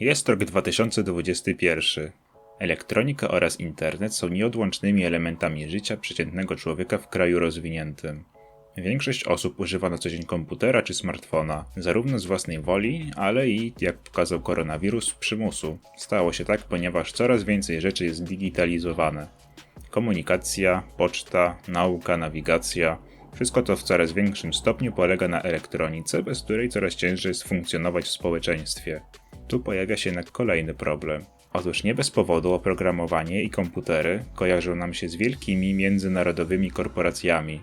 Jest rok 2021. Elektronika oraz internet są nieodłącznymi elementami życia przeciętnego człowieka w kraju rozwiniętym. Większość osób używa na co dzień komputera czy smartfona, zarówno z własnej woli, ale i, jak pokazał koronawirus, przymusu. Stało się tak, ponieważ coraz więcej rzeczy jest digitalizowane. Komunikacja, poczta, nauka, nawigacja wszystko to w coraz większym stopniu polega na elektronice, bez której coraz ciężej jest funkcjonować w społeczeństwie. Tu pojawia się jednak kolejny problem. Otóż nie bez powodu oprogramowanie i komputery kojarzą nam się z wielkimi międzynarodowymi korporacjami.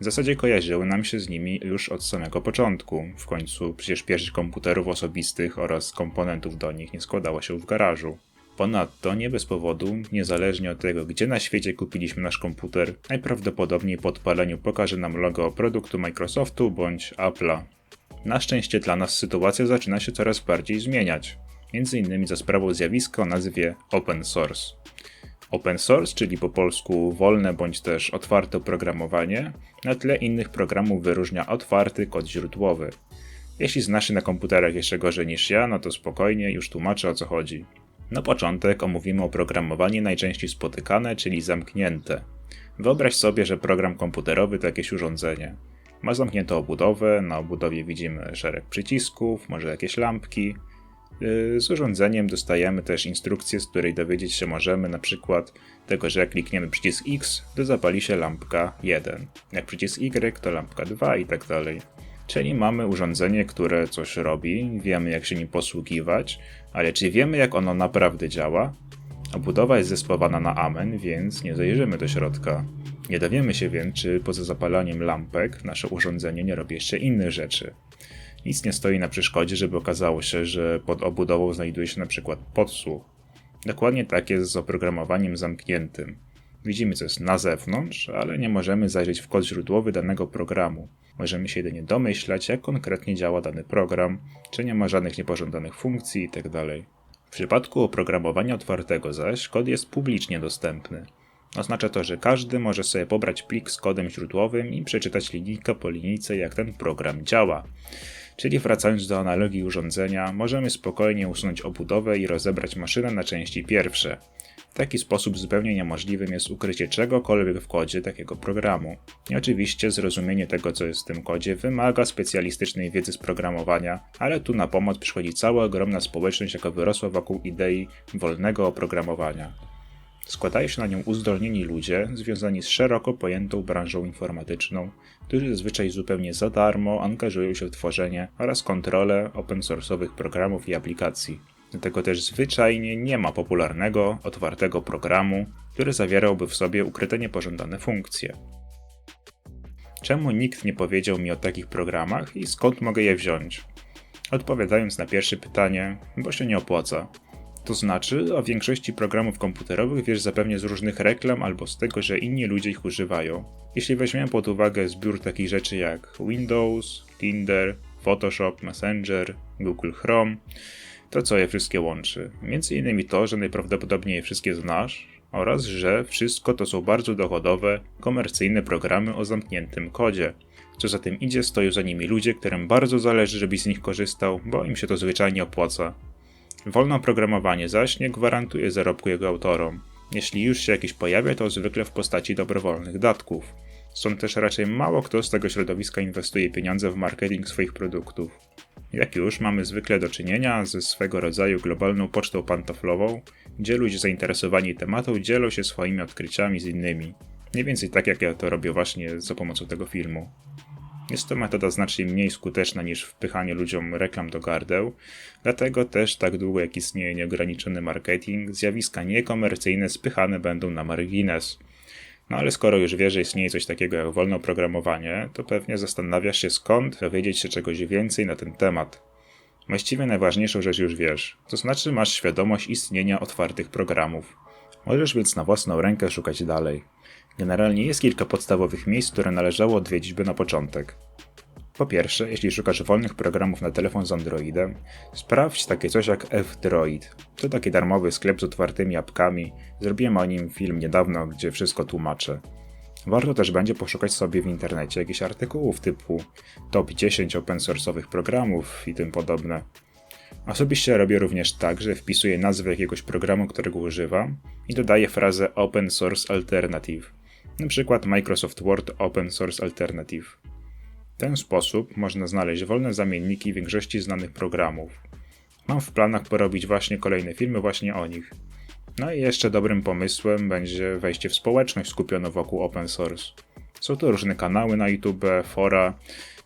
W zasadzie kojarzyły nam się z nimi już od samego początku. W końcu przecież pierwszych komputerów osobistych oraz komponentów do nich nie składało się w garażu. Ponadto nie bez powodu, niezależnie od tego, gdzie na świecie kupiliśmy nasz komputer, najprawdopodobniej po odpaleniu pokaże nam logo produktu Microsoftu bądź Apple'a. Na szczęście dla nas sytuacja zaczyna się coraz bardziej zmieniać, między innymi za sprawą zjawiska o nazwie open source. Open source, czyli po polsku wolne bądź też otwarte oprogramowanie, na tle innych programów wyróżnia otwarty kod źródłowy. Jeśli znasz się na komputerach jeszcze gorzej niż ja, no to spokojnie, już tłumaczę o co chodzi. Na początek omówimy oprogramowanie najczęściej spotykane, czyli zamknięte. Wyobraź sobie, że program komputerowy to jakieś urządzenie. Ma zamkniętą obudowę, na obudowie widzimy szereg przycisków, może jakieś lampki. Yy, z urządzeniem dostajemy też instrukcję, z której dowiedzieć się możemy na przykład tego, że jak klikniemy przycisk X, to zapali się lampka 1. Jak przycisk Y, to lampka 2 i tak dalej. Czyli mamy urządzenie, które coś robi, wiemy jak się nim posługiwać, ale czy wiemy jak ono naprawdę działa? Obudowa jest zespowana na amen, więc nie zajrzymy do środka. Nie dowiemy się więc, czy poza zapalaniem lampek nasze urządzenie nie robi jeszcze innych rzeczy. Nic nie stoi na przeszkodzie, żeby okazało się, że pod obudową znajduje się na przykład podsłuch. Dokładnie tak jest z oprogramowaniem zamkniętym. Widzimy co jest na zewnątrz, ale nie możemy zajrzeć w kod źródłowy danego programu. Możemy się jedynie domyślać, jak konkretnie działa dany program, czy nie ma żadnych niepożądanych funkcji itd. W przypadku oprogramowania otwartego zaś kod jest publicznie dostępny. Oznacza to, że każdy może sobie pobrać plik z kodem źródłowym i przeczytać linijka po linijce, jak ten program działa. Czyli wracając do analogii urządzenia, możemy spokojnie usunąć obudowę i rozebrać maszynę na części pierwsze. W taki sposób zupełnie niemożliwym jest ukrycie czegokolwiek w kodzie takiego programu. I oczywiście zrozumienie tego, co jest w tym kodzie, wymaga specjalistycznej wiedzy z programowania, ale tu na pomoc przychodzi cała ogromna społeczność, jaka wyrosła wokół idei wolnego oprogramowania. Składają się na nią uzdolnieni ludzie związani z szeroko pojętą branżą informatyczną, którzy zazwyczaj zupełnie za darmo angażują się w tworzenie oraz kontrolę open source'owych programów i aplikacji. Dlatego też zwyczajnie nie ma popularnego, otwartego programu, który zawierałby w sobie ukryte niepożądane funkcje. Czemu nikt nie powiedział mi o takich programach i skąd mogę je wziąć? Odpowiadając na pierwsze pytanie, bo się nie opłaca. To znaczy, o większości programów komputerowych wiesz zapewne z różnych reklam albo z tego, że inni ludzie ich używają. Jeśli weźmiemy pod uwagę zbiór takich rzeczy jak Windows, Tinder, Photoshop, Messenger, Google Chrome, to co je wszystkie łączy? Między innymi to, że najprawdopodobniej je wszystkie znasz oraz, że wszystko to są bardzo dochodowe, komercyjne programy o zamkniętym kodzie. Co za tym idzie, stoją za nimi ludzie, którym bardzo zależy, żebyś z nich korzystał, bo im się to zwyczajnie opłaca. Wolne oprogramowanie zaś nie gwarantuje zarobku jego autorom. Jeśli już się jakiś pojawia, to zwykle w postaci dobrowolnych datków. Stąd też raczej mało kto z tego środowiska inwestuje pieniądze w marketing swoich produktów. Jak już mamy zwykle do czynienia ze swego rodzaju globalną pocztą pantoflową, gdzie ludzie zainteresowani tematem dzielą się swoimi odkryciami z innymi. Mniej więcej tak jak ja to robię właśnie za pomocą tego filmu. Jest to metoda znacznie mniej skuteczna niż wpychanie ludziom reklam do gardeł, dlatego też tak długo jak istnieje nieograniczony marketing, zjawiska niekomercyjne spychane będą na margines. No ale skoro już wiesz, że istnieje coś takiego jak wolne oprogramowanie, to pewnie zastanawiasz się skąd dowiedzieć się czegoś więcej na ten temat. Właściwie najważniejszą rzecz już wiesz, to znaczy masz świadomość istnienia otwartych programów. Możesz więc na własną rękę szukać dalej. Generalnie jest kilka podstawowych miejsc, które należało odwiedzić by na początek. Po pierwsze, jeśli szukasz wolnych programów na telefon z Androidem, sprawdź takie coś jak F-Droid. To taki darmowy sklep z otwartymi apkami. Zrobiłem o nim film niedawno, gdzie wszystko tłumaczę. Warto też będzie poszukać sobie w internecie jakichś artykułów typu top 10 open source'owych programów i tym podobne. Osobiście robię również tak, że wpisuję nazwę jakiegoś programu, którego używam i dodaję frazę Open Source Alternative, przykład Microsoft Word Open Source Alternative. W ten sposób można znaleźć wolne zamienniki większości znanych programów. Mam w planach porobić właśnie kolejne filmy właśnie o nich. No i jeszcze dobrym pomysłem będzie wejście w społeczność skupioną wokół open source. Są to różne kanały na YouTube, fora,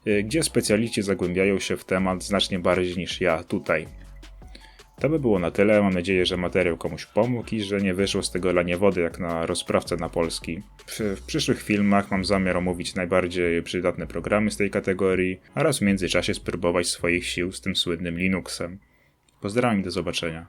y, gdzie specjaliści zagłębiają się w temat znacznie bardziej niż ja tutaj. To by było na tyle. Mam nadzieję, że materiał komuś pomógł i że nie wyszło z tego lanie wody jak na rozprawce na Polski. W, przyszłych filmach mam zamiar omówić najbardziej przydatne programy z tej kategorii oraz w międzyczasie spróbować swoich sił z tym słynnym Linuxem. Pozdrawiam i do zobaczenia.